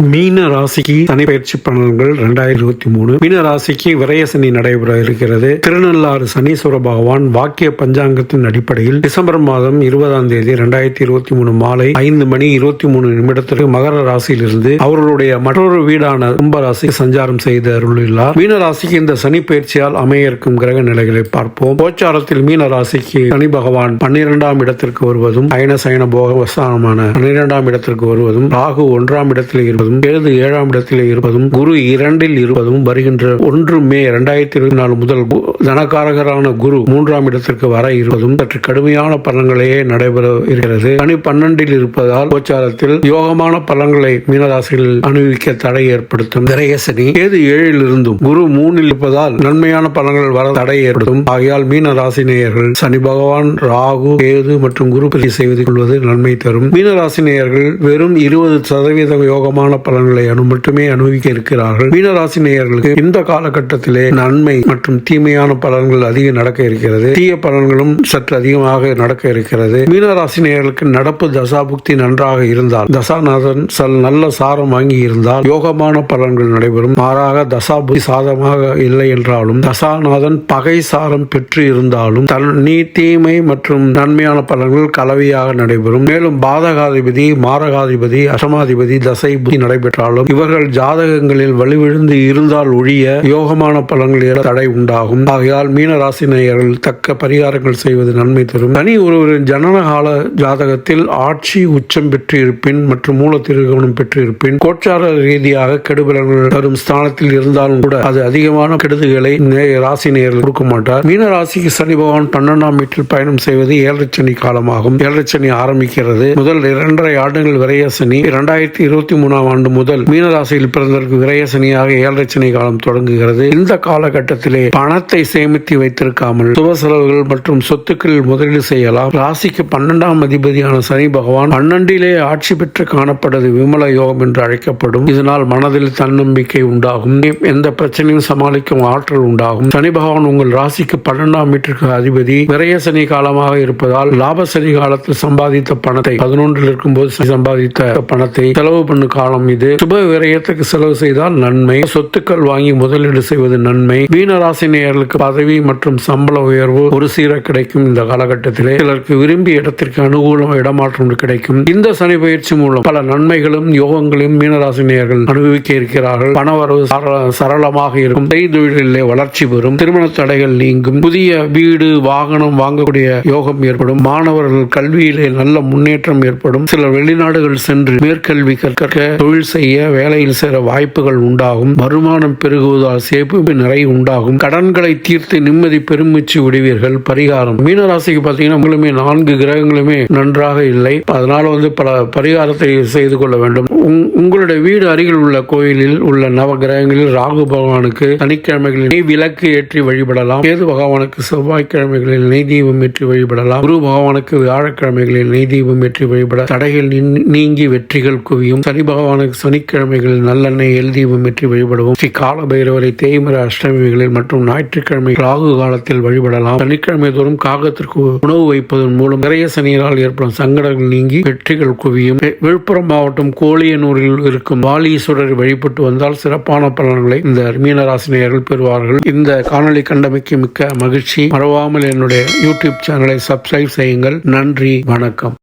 மீன ராசிக்கு சனி பயிற்சி பலன்கள் இரண்டாயிரத்தி இருபத்தி மூணு. மீன ராசிக்கு விரய சனி நடைபெற இருக்கிறது. திருநள்ளாறு சனீஸ்வர பகவான் வாக்கிய பஞ்சாங்கத்தின் அடிப்படையில் டிசம்பர் மாதம் இருபதாம் தேதி இரண்டாயிரத்தி இருபத்தி மூணு மாலை ஐந்து மணி இருபத்தி மூணு நிமிடத்திற்கு மகர ராசியிலிருந்து அவர்களுடைய மற்றொரு வீடான கும்பராசி சஞ்சாரம் செய்து அருளுள்ளார் மீன ராசிக்கு இந்த சனி பயிற்சியால் அமைய இருக்கும் கிரக நிலைகளை பார்ப்போம். கோச்சாரத்தில் மீன ராசிக்கு சனி பகவான் பன்னிரெண்டாம் இடத்திற்கு வருவதும் அயன சயன போக போகவஸ்தானமான பன்னிரெண்டாம் இடத்திற்கு வருவதும் ராகு ஒன்றாம் இடத்தில் இருப்பதும் கேது ஏழாம் இடத்தில் இருப்பதும் குரு இரண்டில் இருப்பதும் வருகின்ற ஒன்று மே இரண்டாயிரத்தி இருபத்தி நாலு முதல் தனக்காரகரான தனகாரகரான குரு மூன்றாம் இடத்திற்கு வர இருப்பதும் சற்று கடுமையான பலன்களையே நடைபெற இருக்கிறது. சனி பன்னெண்டில் இருப்பதால் கோச்சாரத்தில் யோகமான பலன்களை மீனராசியில் அனுபவிக்க தடை ஏற்படுத்தும். விரய ஏது ஏழில் இருந்தும் குரு மூணில் இருப்பதால் நன்மையான பலன்கள் வர தடை ஏற்படும் ஆகையால் மீன ராசினேயர்கள் சனி பகவான் ராகு கேது மற்றும் குரு பதி செய்து கொள்வது நன்மை தரும். மீன ராசினேயர்கள் வெறும் இருபது சதவீத யோகமான பலன்களை அனு மட்டுமே அனுபவிக்க இருக்கிறார்கள். மீன ராசினேயர்களுக்கு இந்த காலகட்டத்திலே நன்மை மற்றும் தீமையான பலன்கள் அதிகம் நடக்க இருக்கிறது. தீய பலன்களும் சற்று அதிகமாக நடக்க இருக்கிறது. மீன ராசினேயர்களுக்கு நடப்பு தசாபுக்தி நன்றாக இருந்தால் தசாநாதன் சல் நல்ல சாரம் வாங்கி இருந்தால் யோகமான பலன்கள் நடைபெறும். மாறாக தசாபுக்தி சாதமாக இல்லை என்றாலும் தசாநாதன் பகை சாரம் பெற்று இருந்தாலும் தன் நீ தீமை மற்றும் நன்மையான பலன்கள் கலவையாக நடைபெறும். மேலும் பாதகாதிபதி மாரகாதிபதி அசமாதிபதி தசை புத்தி நடைபெற்றாலும் இவர்கள் ஜாதகங்களில் வலுவிழுந்து இருந்தால் ஒழிய யோகமான பலன்கள் ஏற தடை உண்டாகும். ஆகையால் மீன ராசினேயர்கள் தக்க பரிகாரங்கள் செய்வது நன்மை தரும். தனி ஒருவரின் ஜனனகால ஜாதகத்தில் ஆட்சி உச்சம் பெற்று இருப்பின் மற்றும் மூல திருகவனம் பெற்று இருப்பின் கோச்சார ரீதியாக கெடுபலன்கள் தரும் ஸ்தானத்தில் இருந்தாலும் கூட அது அதிகமான கெடுதிகளை ராசி நேயர்கள் கொடுக்க மாட்டார். மீன ராசிக்கு சனி பகவான் பன்னெண்டாம் வீட்டில் பயணம் செய்வது ஏழரை சனி காலமாகும். ஏழரை சனி ஆரம்பிக்கிறது. முதல் இரண்டரை ஆண்டுகள் விரைய சனி இரண்டாயிரத்தி இருபத்தி மூணாம் ஆண்டு முதல் மீனராசியில் பிறந்தவருக்கு விரைய ஏழரை காலம் தொடங்குகிறது. இந்த காலகட்டத்திலே பணத்தை சேமித்து வைத்திருக்காமல் சுப செலவுகள் மற்றும் சொத்துக்களில் முதலீடு செய்யலாம். ராசிக்கு பன்னெண்டாம் அதிபதியான சனி பகவான் பன்னெண்டிலே ஆட்சி பெற்று காணப்பட்டது விமல யோகம் என்று அழைக்கப்படும். இதனால் மனதில் தன்னம்பிக்கை உண்டாகும். எந்த பிரச்சனையும் சமாளிக்கும் ஆற்றல் உண்டாகும். சனி பகவான் உங்கள் ராசிக்கு பன்னெண்டாம் வீட்டிற்கு அதிபதி. விரைய சனி காலமாக இருப்பதால் லாப சனி காலத்தில் சம்பாதித்த பணத்தை பதினொன்றில் இருக்கும் போது சம்பாதித்த பணத்தை செலவு பண்ணும் காலம் இது சுப விரயத்துக்கு செலவு செய்தால் நன்மை. சொத்துக்கள் வாங்கி முதலீடு செய்வது நன்மை. மீன ராசி நேயர்களுக்கு பதவி மற்றும் சம்பள உயர்வு ஒரு சீர கிடைக்கும் இந்த காலகட்டத்திலே. சிலருக்கு விரும்பிய இடத்திற்கு அனுகூலம் இடமாற்றம் கிடைக்கும். இந்த சனி பயிற்சி மூலம் பல நன்மைகளும் யோகங்களையும் மீனராசி நேயர்கள் அனுபவிக்க இருக்கிறார்கள். பணவரவு சர- சரளமாக இருக்கும். செய்தொழிலே வளர்ச்சி பெறும். திருமண தடைகள் நீங்கும். புதிய வீடு வாகனம் வாங்கக்கூடிய யோகம் ஏற்படும். மாணவர்கள் கல்வியிலே நல்ல முன்னேற்றம் ஏற்படும். சிலர் வெளிநாடுகள் சென்று மேற்கல்வி கற்க தொழில் செய்ய வேலையில் சேர வாய்ப்புகள் உண்டாகும். வருமானம் பெருகுவதால் சேப்பு நிறைய உண்டாகும். கடன்களை தீர்த்து நிம்மதி பெருமிச்சு விடுவீர்கள். பரிகாரம். மீனராசிக்கு பார்த்தீங்கன்னா உங்களுமே நான்கு கிரகங்களுமே நன்றாக இல்லை. அதனால வந்து பல பரிகாரத்தை செய்து கொள்ள வேண்டும். உங்- உங்களுடைய வீடு அருகில் உள்ள கோயிலில் உள்ள நவ கிரகங்களில் ராகு பகவானுக்கு சனிக்கிழமைகளில் நெய் விளக்கு ஏற்றி வழிபடலாம். கேது பகவானுக்கு செவ்வாய்க்கிழமைகளில் நெய் தீபம் ஏற்றி வழிபடலாம். குரு பகவானுக்கு வியாழக்கிழமைகளில் நெய் தீபம் ஏற்றி வழிபட தடைகள் நீங்கி வெற்றிகள் குவியும். சனி பகவானுக்கு சனிக்கிழமைகளில் நல்லெண்ணெய் எல் தீபம் ஏற்றி வழிபடுவோம். ஸ்ரீ கால பைரவரை தேய்மர அஷ்டமிகளில் மற்றும் ஞாயிற்றுக்கிழமை ராகு காலத்தில் வழிபடலாம். சனிக்கிழமை தோறும் காகத்திற்கு உணவு வைப்பதன் மூலம் நிறைய சனியரால் ஏற்படும் சங்கடங்கள் நீங்கி வெற்றிகள் குவியும். விழுப்புரம் மாவட்டம் கோழியனூரில் இருக்கும் வாலீஸ்வரரை வழிபட்டு வந்தால் சிறப்பான பலன்களை இந்த மீனராசினியர்கள் பெறுவார்கள். இந்த காணொளி கண்டமைக்கு மிக்க மகிழ்ச்சி. மறவாமல் என்னுடைய யூடியூப் சேனலை சப்ஸ்கிரைப் செய்யுங்கள். நன்றி வணக்கம்.